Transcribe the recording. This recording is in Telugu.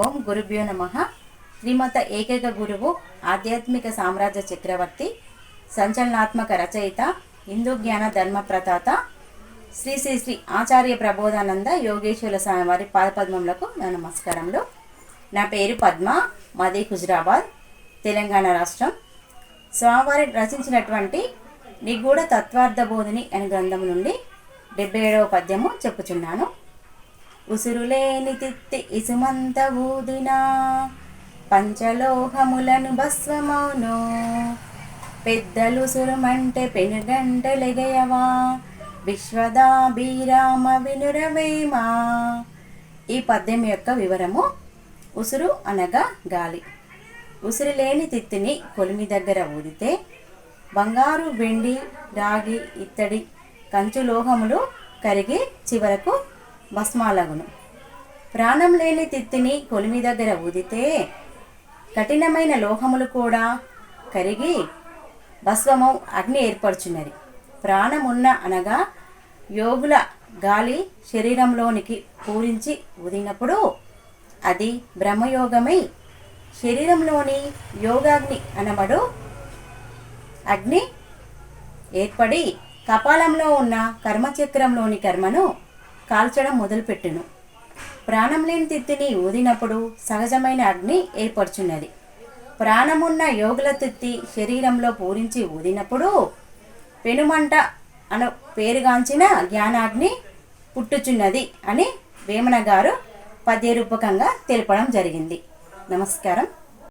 ఓం గురుభ్యో నమ. శ్రీమత ఏకైక గురువు ఆధ్యాత్మిక సామ్రాజ్య చక్రవర్తి సంచలనాత్మక రచయిత హిందూ జ్ఞాన ధర్మ ప్రతాత శ్రీ శ్రీ శ్రీ ఆచార్య ప్రబోధానంద యోగేశ్వర స్వామి వారి పాదపద్మములకు నా నమస్కారములు. నా పేరు పద్మ మాది హుజరాబాద్ తెలంగాణ రాష్ట్రం. స్వామివారి రచించినటువంటి నిగూఢ తత్వార్థ బోధిని అనే గ్రంథం నుండి డెబ్బై ఏడవ పద్యము చెప్పుచున్నాను. ఉసురులేని తిత్తి ఇసుమంత ఊదినా పంచలోహములను భస్వమౌను. పెద్దలు సురమంటే పెనుగంటలెగయవా విశ్వదాభిరామ వినురవేమా ఈ పద్యం యొక్క వివరము ఉసురు అనగా గాలి. ఉసురు లేని తిత్తిని కొలిమి దగ్గర ఊదితే బంగారు వెండి రాగి ఇత్తడి కంచు లోహములు కరిగి చివరకు భస్మాలగును. ప్రాణం లేని తిత్తిని కొలిమి దగ్గర ఊదితే కఠినమైన లోహములు కూడా కరిగి భస్వము అగ్ని ఏర్పరచున్నది. ప్రాణమున్న అనగా యోగుల గాలి శరీరంలోనికి పూరించి ఊదినప్పుడు అది బ్రహ్మయోగమై శరీరంలోని యోగాగ్ని అనబడు అగ్ని ఏర్పడి కపాలంలో ఉన్న కర్మచక్రంలోని కర్మను కాల్చడం మొదలుపెట్టును. ప్రాణం లేని తిత్తిని ఊదినప్పుడు సహజమైన అగ్ని ఏర్పడుచున్నది ప్రాణమున్న యోగుల తిత్తి శరీరంలో పూరించి ఊదినప్పుడు పెనుమంట అను పేరుగాంచిన జ్ఞానాగ్ని పుట్టుచున్నది అని వేమన గారు పద్యరూపకంగా తెలపడం జరిగింది. నమస్కారం.